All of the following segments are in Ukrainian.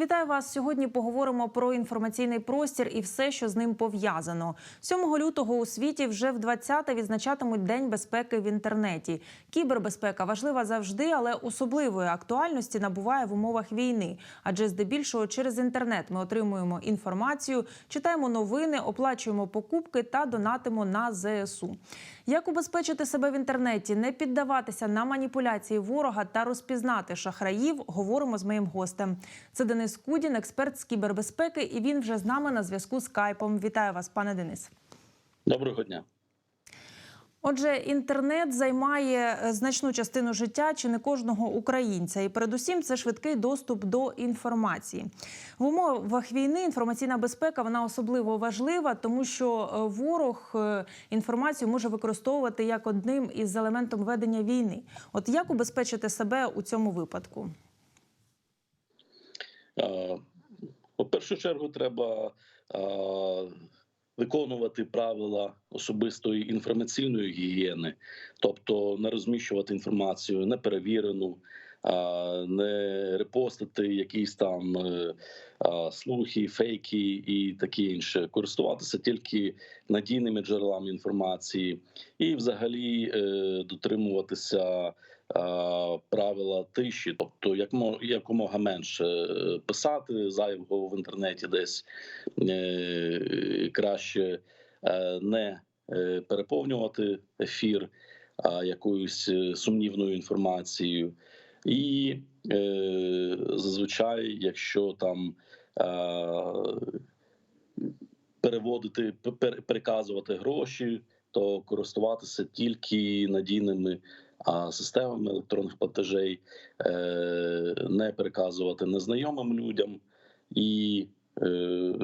Вітаю вас. Сьогодні поговоримо про інформаційний простір і все, що з ним пов'язано. 7 лютого у світі вже в 20-те відзначатимуть День безпеки в інтернеті. Кібербезпека важлива завжди, але особливої актуальності набуває в умовах війни. Адже здебільшого через інтернет ми отримуємо інформацію, читаємо новини, оплачуємо покупки та донатимо на ЗСУ. Як убезпечити себе в інтернеті, не піддаватися на маніпуляції ворога та розпізнати шахраїв, говоримо з моїм гостем. Це Денис Кудін, експерт з кібербезпеки, і він вже з нами на зв'язку з Кайпом. Вітаю вас, пане Денис. Доброго дня. Отже, інтернет займає е, значну частину життя чи не кожного українця, і передусім це швидкий доступ до інформації. В умовах війни інформаційна безпека вона особливо важлива, тому що е, ворог е, інформацію може використовувати як одним із елементом ведення війни. От як убезпечити себе у цьому випадку? Е, У першу чергу треба е, виконувати правила особистої інформаційної гігієни, тобто не розміщувати інформацію неперевірену, е, не репостити якісь там е, е, слухи, фейки і таке інше, користуватися тільки надійними джерелами інформації, і взагалі е, дотримуватися. Е, Правила тиші, тобто як мо- якомога менше е, писати зайвого в інтернеті, десь е, краще не переповнювати ефір якоюсь сумнівною інформацією, і зазвичай, якщо там переводити, пер- переказувати гроші, то користуватися тільки надійними а, системами електронних платежей, е, не переказувати незнайомим людям і е,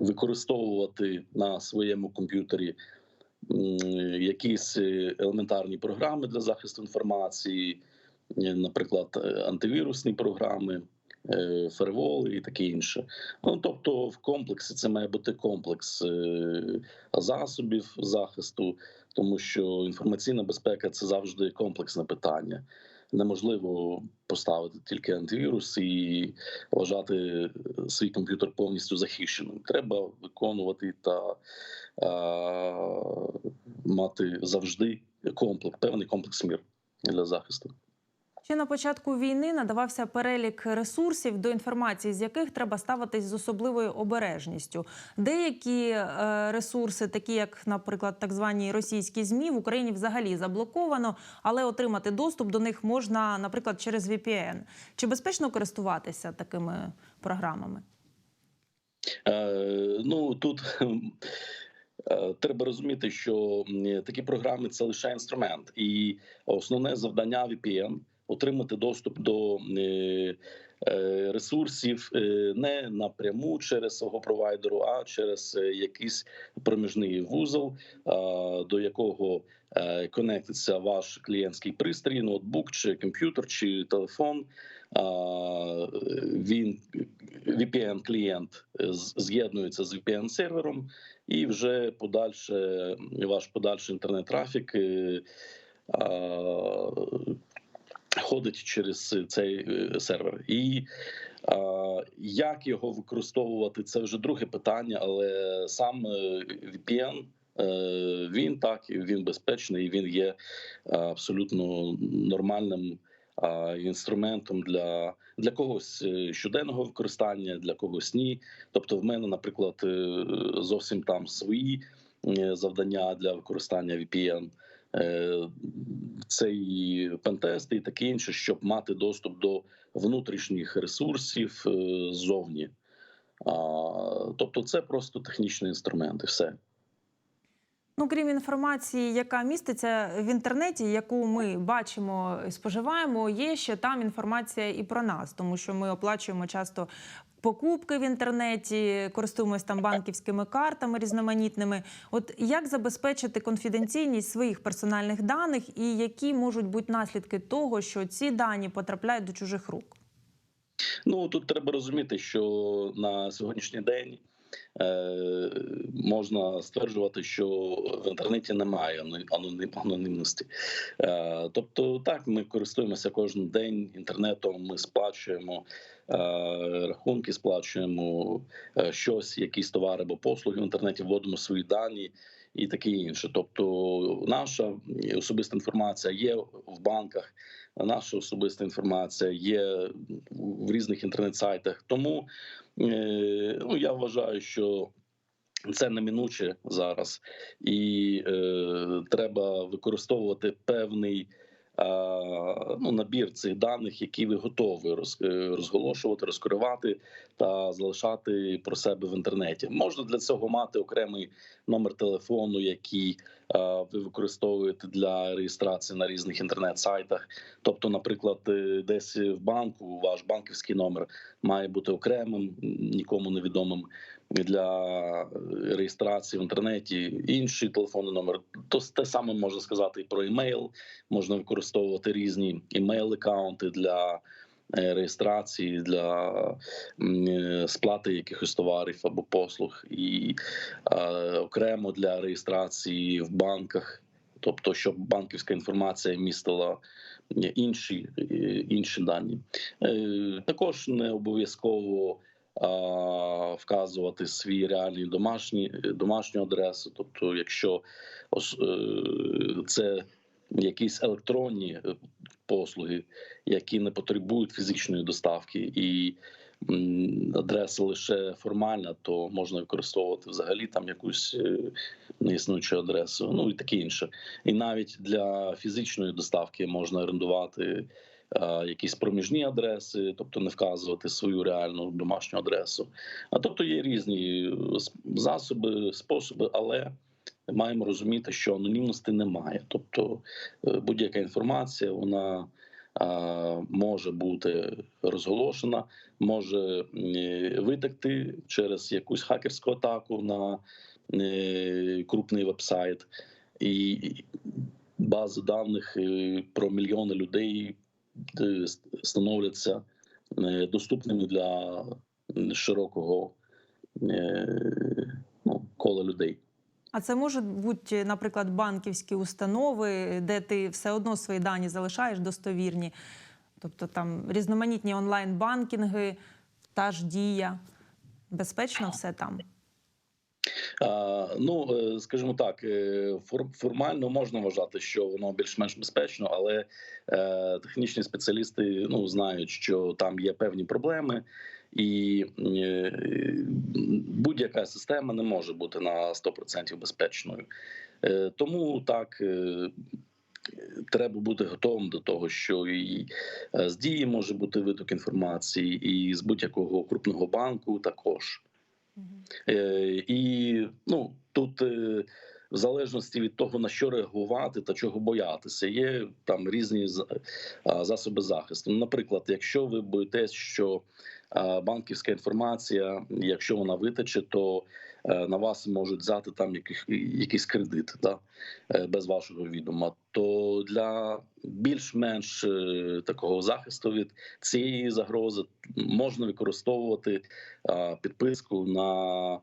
використовувати на своєму комп'ютері якісь е, елементарні програми для захисту інформації, наприклад, антивірусні програми. Ферволи і таке інше. Ну тобто, в комплексі це має бути комплекс засобів захисту, тому що інформаційна безпека це завжди комплексне питання. Неможливо поставити тільки антивірус і вважати свій комп'ютер повністю захищеним. Треба виконувати та е, мати завжди комплекс, певний комплекс мір для захисту. Ще на початку війни надавався перелік ресурсів, до інформації з яких треба ставитись з особливою обережністю. Деякі е, ресурси, такі як, наприклад, так звані російські змі, в Україні взагалі заблоковано, але отримати доступ до них можна, наприклад, через VPN. Чи безпечно користуватися такими програмами? Е, ну тут е, треба розуміти, що такі програми це лише інструмент, і основне завдання VPN – отримати доступ до е, е, ресурсів е, не напряму через свого провайдеру, а через якийсь проміжний вузол, до якого конектиться ваш клієнтський пристрій, ноутбук чи комп'ютер чи телефон. Він VPN клієнт з'єднується з VPN сервером, і вже подальше ваш подальший інтернет трафік ходить через цей е, сервер. І а, як його використовувати, це вже друге питання, але сам е, VPN е, він так він безпечний, він є абсолютно нормальним інструментом для, для когось щоденного використання, для когось ні. Тобто, в мене, наприклад, зовсім там свої завдання для використання VPN. Е, Це і таке інше, щоб мати доступ до внутрішніх ресурсів е, ззовні. Тобто, це просто технічний інструмент, і все. Ну, крім інформації, яка міститься в інтернеті, яку ми бачимо і споживаємо, є ще там інформація і про нас, тому що ми оплачуємо часто покупки в інтернеті, користуємось там банківськими картами різноманітними. От як забезпечити конфіденційність своїх персональних даних, і які можуть бути наслідки того, що ці дані потрапляють до чужих рук? Ну тут треба розуміти, що на сьогоднішній день можна стверджувати, що в інтернеті немає ано- анонімності. Е, тобто, так ми користуємося кожен день інтернетом. Ми сплачуємо е, рахунки, сплачуємо е, щось, якісь товари або послуги в інтернеті, вводимо свої дані. І таке інше, тобто наша особиста інформація є в банках, наша особиста інформація є в різних інтернет-сайтах. Тому е, ну я вважаю, що це неминуче зараз, і е, треба використовувати певний е, ну, набір цих даних, які ви готові роз, е, розголошувати, розкривати та залишати про себе в інтернеті. Можна для цього мати окремий номер телефону, який е, ви використовуєте для реєстрації на різних інтернет-сайтах. Тобто, наприклад, е, десь в банку ваш банківський номер має бути окремим, нікому невідомим для реєстрації в інтернеті. Інший телефонний номер то те саме можна сказати і про емейл. Можна використовувати різні емейл-аккаунти для е, реєстрації для е, сплати якихось товарів або послуг, і е, окремо для реєстрації в банках, тобто, щоб банківська інформація містила е, інші, е, інші дані. Е, Також не обов'язково вказувати свій реальний домашній домашню адресу. Тобто, якщо е, це якісь електронні е, послуги, які не потребують фізичної доставки, і адреса лише формальна, то можна використовувати взагалі там якусь е, неіснуючу адресу, ну і таке інше. І навіть для фізичної доставки можна орендувати е, якісь проміжні адреси, тобто не вказувати свою реальну домашню адресу. А тобто є різні засоби, способи, але маємо розуміти, що анонімності немає. Тобто е, будь-яка інформація вона може бути розголошена, може е, витекти через якусь хакерську атаку на е, крупний веб-сайт. І бази даних про мільйони людей становляться доступними для широкого ну, кола людей. А це можуть бути, наприклад, банківські установи, де ти все одно свої дані залишаєш достовірні, тобто там різноманітні онлайн-банкінги, та ж дія. Безпечно все там. Ну, е, скажімо так, е, формально можна вважати, що воно більш-менш безпечно, але е, технічні спеціалісти ну знають, що там є певні проблеми, і е, будь-яка система не може бути на 100% безпечною. Е, Тому так. е, Треба бути готовим до того, що і з дії може бути виток інформації, і з будь-якого крупного банку також. Е, І ну тут в залежності від того на що реагувати та чого боятися, є там різні засоби захисту. Наприклад, якщо ви боїтесь, що банківська інформація, якщо вона витече, то е, на вас можуть взяти там яких, якийсь кредит да, е, без вашого відома. То для більш-менш е, такого захисту від цієї загрози можна використовувати підписку на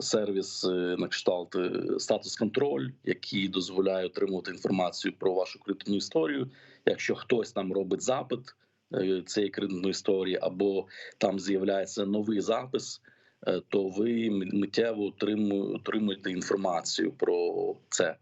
сервіс на кшталт статус контроль, який дозволяє отримувати інформацію про вашу кредитну історію. Якщо хтось там робить запит цієї кредитної історії, або там з'являється новий запис, е, то ви миттєво отриму- отримуєте інформацію про це.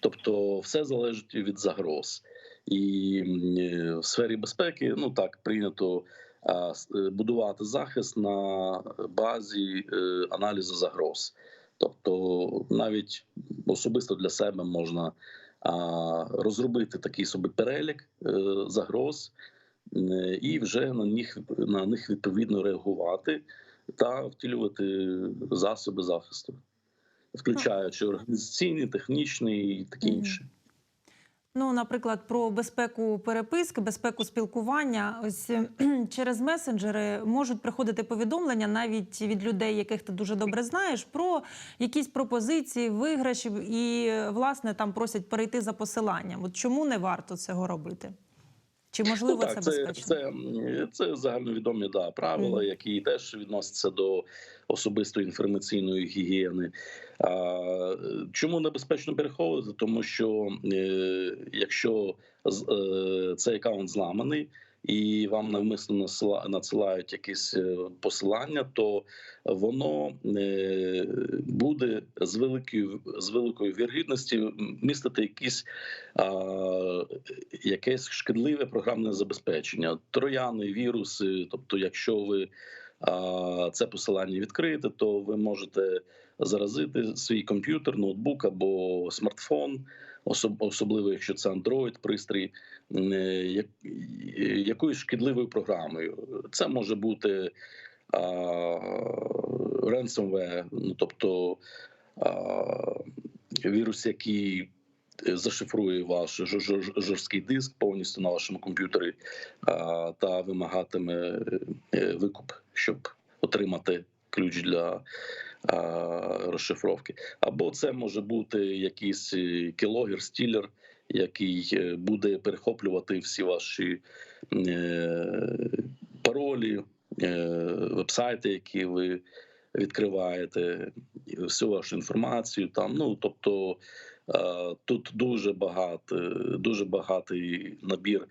Тобто, все залежить від загроз, і е, в сфері безпеки, ну так прийнято е, будувати захист на базі е, аналізу загроз. Тобто, навіть особисто для себе можна розробити такий собі перелік е, загроз е, і вже на них на них відповідно реагувати та втілювати засоби захисту, включаючи організаційний, технічний і таке інше. Ну, наприклад, про безпеку переписки, безпеку спілкування. Ось через месенджери можуть приходити повідомлення навіть від людей, яких ти дуже добре знаєш, про якісь пропозиції, виграші, і власне там просять перейти за посиланням. От чому не варто цього робити? Чи можливо Ну, так, це це, безпечно? це, це загальновідомі да, правила, mm. які теж відносяться до особистої інформаційної гігієни. А, Чому небезпечно переховувати? Тому що е, якщо е, цей аккаунт зламаний. І вам навмисно надсилають якісь е, посилання, то воно е, буде з великою з великою вірогідністю містити якісь а, якесь шкідливе програмне забезпечення, трояни, віруси. Тобто, якщо ви а, це посилання відкриєте, то ви можете заразити свій комп'ютер, ноутбук або смартфон, особливо якщо це Android пристрій, е, якоюсь шкідливою програмою. Це може бути а, ransomware, ну тобто вірус, який зашифрує ваш жор- жор- жорсткий диск повністю на вашому комп'ютері та вимагатиме е, викуп, щоб отримати ключ для розшифровки. Або це може бути якийсь е, кілогер, стілер, який е, буде перехоплювати всі ваші е, паролі, вебсайти, які ви відкриваєте, всю вашу інформацію. Там ну тобто тут дуже багато, дуже багатий набір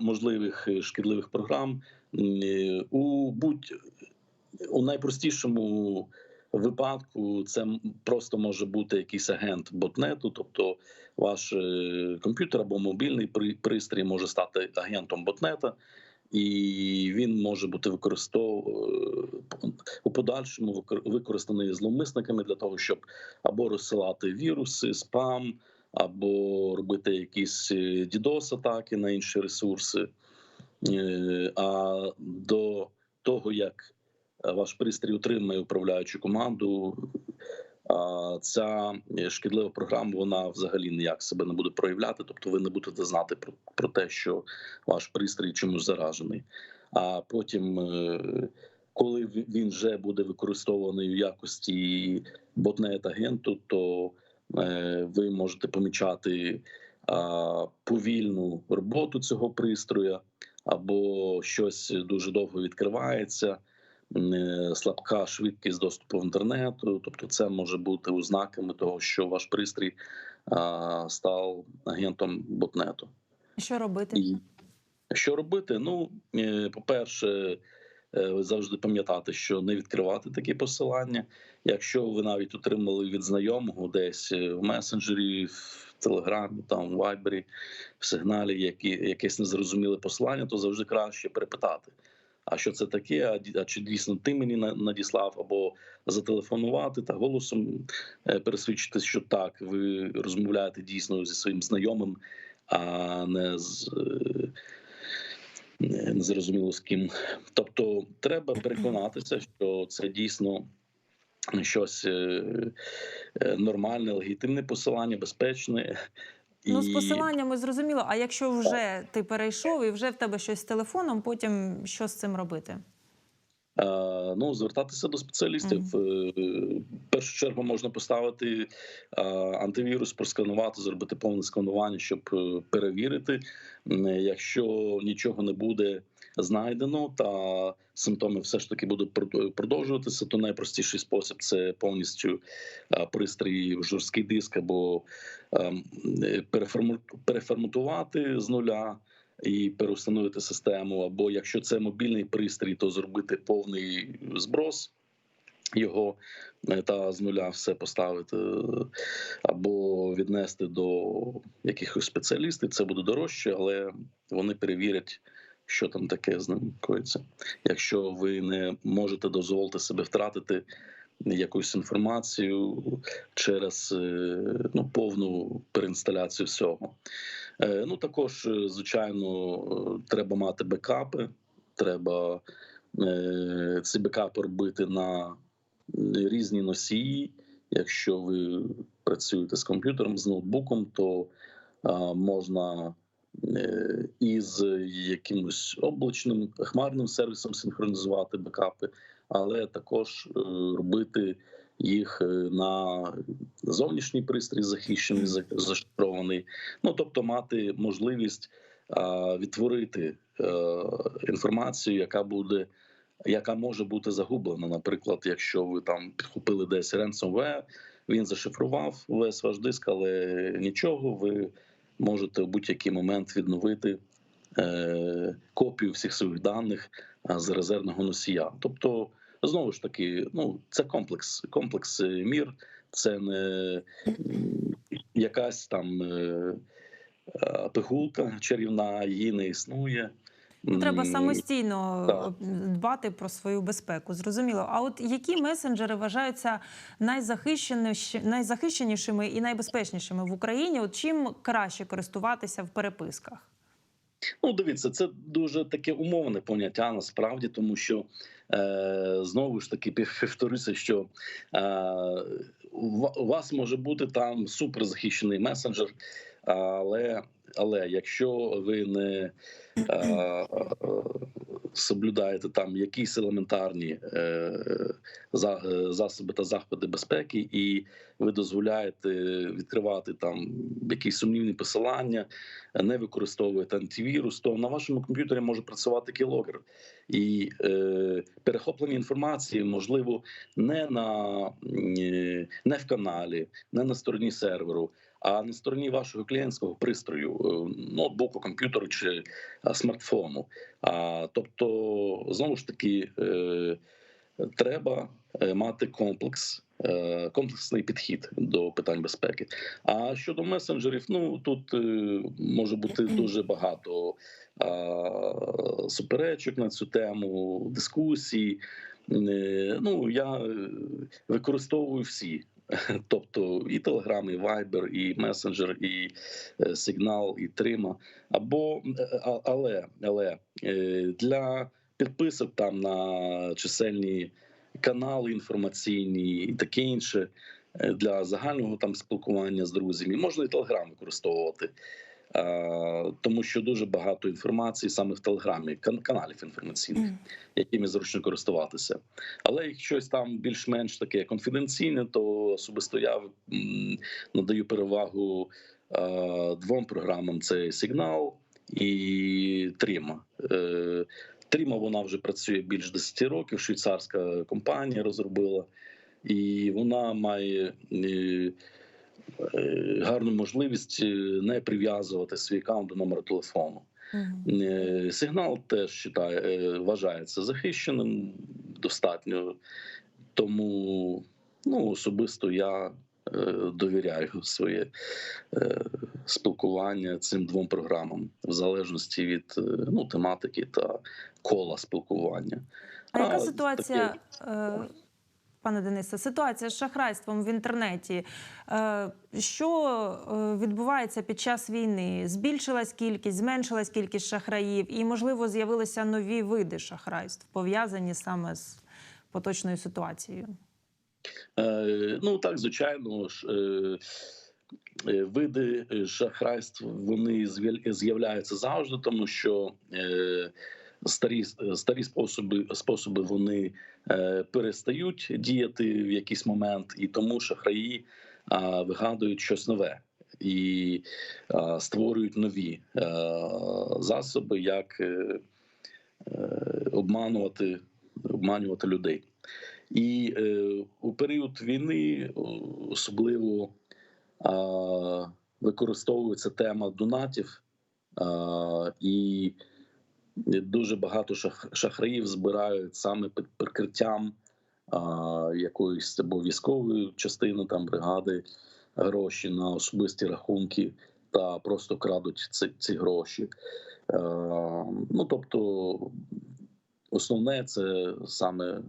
можливих шкідливих програм. У будь у найпростішому випадку це просто може бути якийсь агент ботнету, тобто ваш е, комп'ютер або мобільний пристрій може стати агентом ботнета, і він може бути використов... е, у подальшому використаний зловмисниками для того, щоб або розсилати віруси, спам, або робити якісь дідос атаки на інші ресурси. Е, А до того, як ваш пристрій отримає управляючу команду, а ця шкідлива програма вона взагалі ніяк себе не буде проявляти, тобто ви не будете знати про, про те, що ваш пристрій чимось заражений. А потім, е, коли він вже буде використований в якості ботнет-агенту, то е, ви можете помічати повільну роботу цього пристрою, або щось дуже довго відкривається е, слабка швидкість доступу в інтернету. Тобто, це може бути ознаками того, що ваш пристрій став агентом ботнету. Що робити? І що робити? Ну, е, по-перше, е, ви завжди пам'ятати, що не відкривати такі посилання. Якщо ви навіть отримали від знайомого десь е, в месенджері, в телеграмі, там в вайбері, в сигналі, які, якесь незрозуміле посилання, то завжди краще перепитати. А що це таке? А чи дійсно ти мені надіслав, або зателефонувати та голосом е, пересвідчити, що так, ви розмовляєте дійсно зі своїм знайомим, а не з е, не- незрозуміло з ким. Тобто, треба переконатися, що це дійсно щось е, нормальне, легітимне посилання, безпечне. Ну, з посиланнями зрозуміло. А якщо вже ти перейшов і вже в тебе щось з телефоном, потім що з цим робити? Е, Ну, звертатися до спеціалістів. Е, В першу чергу можна поставити е, антивірус, просканувати, зробити повне сканування, щоб перевірити. Якщо нічого не буде знайдено, та симптоми все ж таки будуть прод- продовжуватися, то найпростіший спосіб це повністю пристрій в жорсткий диск або ем, переформатувати з нуля і переустановити систему. Або якщо це мобільний пристрій, то зробити повний зброс його е, та з нуля все поставити, е, або віднести до якихось спеціалістів. Це буде дорожче, але вони перевірять. Що там таке з ним коїться? Якщо ви не можете дозволити себе втратити якусь інформацію через е, ну, повну переінсталяцію всього. Е, Ну також, е, звичайно, треба мати бекапи. Треба ці бекапи робити на різні носії. Якщо ви працюєте з комп'ютером, з ноутбуком, то можна із якимось облачним хмарним сервісом синхронізувати бекапи, але також е, робити їх е, на зовнішній пристрій захищений, зашифрований. Ну тобто мати можливість відтворити е, інформацію, яка буде яка може бути загублена. Наприклад, якщо ви там підхопили десь ransomware, він зашифрував весь ваш диск, але нічого, ви можете в будь-який момент відновити е, копію всіх своїх даних а, з резервного носія. Тобто, знову ж таки, ну це комплекс, комплекс е, мір, це не якась там е, е, пигулка чарівна, її не існує. Ну, Треба самостійно так. дбати про свою безпеку. Зрозуміло. А от які месенджери вважаються найзахищеніші- найзахищенішими і найбезпечнішими в Україні? От чим краще користуватися в переписках? Ну, дивіться, це дуже таке умовне поняття насправді, тому що е, знову ж таки повторюся, що е, у вас може бути там суперзахищений месенджер, але, але якщо ви не е, соблюдаєте там якісь елементарні е, за, е, засоби та заходи безпеки, і ви дозволяєте відкривати там якісь сумнівні посилання, не використовуєте антивірус, то на вашому комп'ютері може працювати кілогер. І е, перехоплення інформації можливо не на е, не в каналі, не на стороні серверу, а на стороні вашого клієнтського пристрою, е, ноутбуку, комп'ютеру чи е, смартфону. А тобто, знову ж таки, е, треба мати комплекс. Комплексний підхід до питань безпеки. А щодо месенджерів, ну тут може бути дуже багато суперечок на цю тему, дискусій. Ну я використовую всі. Тобто і Телеграм, і Вайбер, і месенджер, і сигнал, і Трима. Або е, але, але е, для підписок там на чисельні канали інформаційні і таке інше е, для загального там спілкування з друзями можна і телеграм використовувати. Е, Тому що дуже багато інформації саме в Телеграмі, кан- каналів інформаційних, якими зручно користуватися. Але як щось там більш-менш таке конфіденційне, то особисто я надаю перевагу е, двом програмам: це Сигнал і Тріма. Е, Тріма вона вже працює більш 10 років. Швейцарська компанія розробила, і вона має. Е, Гарну можливість е, не прив'язувати свій аккаунт до номера телефону. Е, Сигнал теж считає, е, вважається захищеним достатньо, тому ну, особисто я довіряю своє спілкування цим двом програмам, в залежності від ну, тематики та кола спілкування. А яка ситуація, е, пане Денисе, ситуація з шахрайством в інтернеті? Е, Що е, відбувається під час війни? Збільшилась кількість, зменшилась кількість шахраїв, і, можливо, з'явилися нові види шахрайств, пов'язані саме з поточною ситуацією? Е, ну так, звичайно ж. Види шахрайств вони з'являються завжди, тому що старі старі способи способи вони е, перестають діяти в якийсь момент, і тому шахраї а, вигадують щось нове і а, створюють нові е, засоби, як е, е, обманувати, обманювати людей. І е, у період війни особливо а, використовується тема донатів, а, і дуже багато шах, шахраїв збирають саме під прикриттям а, якоїсь або військової частини там бригади гроші на особисті рахунки та просто крадуть ці, ці гроші. Е, ну тобто, основне це саме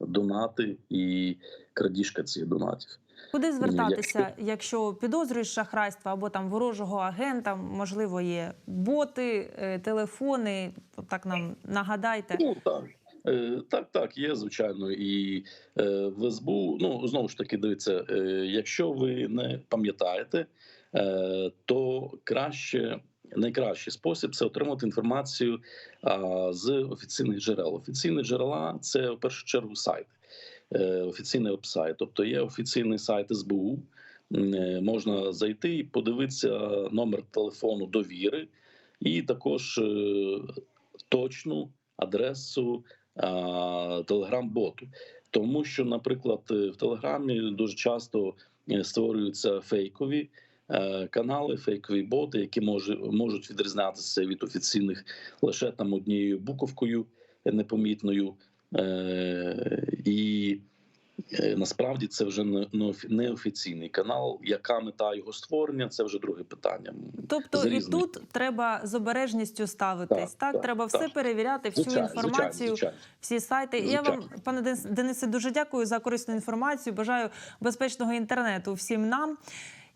донати і крадіжка цих донатів. Куди звертатися, якщо підозрюєш шахрайство або там ворожого агента, можливо, є боти, е, телефони. Так нам нагадайте. Ну так. Е, Так, так, є звичайно, і е, в СБУ. Ну знову ж таки, дивіться, якщо ви не пам'ятаєте, то краще найкращий спосіб це отримати інформацію з офіційних джерел. Офіційні джерела це в першу чергу сайт, е, офіційний веб-сайт. Тобто є офіційний сайт СБУ. е, Можна зайти і подивитися номер телефону довіри, і також е, точну адресу телеграм-боту. Тому що, наприклад, е, в Телеграмі дуже часто е, створюються фейкові е, канали, фейкові боти, які може, можуть відрізнятися від офіційних лише там однією буковкою непомітною. Е, і е, насправді це вже не не неофіційний канал. Яка мета його створення? Це вже друге питання. Тобто З і тут треба з обережністю ставитись. Так, Так, так, треба все так. перевіряти, всю Звичайно, інформацію. звичайно, звичайно. всі сайти. І Я вам, пане Денис- Денисе, дуже дякую за корисну інформацію. Бажаю безпечного інтернету всім нам.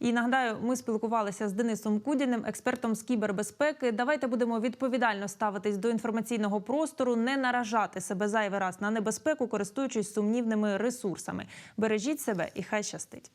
І нагадаю, ми спілкувалися з Денисом Кудіним, експертом з кібербезпеки. Давайте будемо відповідально ставитись до інформаційного простору, не наражати себе зайвий раз на небезпеку, користуючись сумнівними ресурсами. Бережіть себе і хай щастить.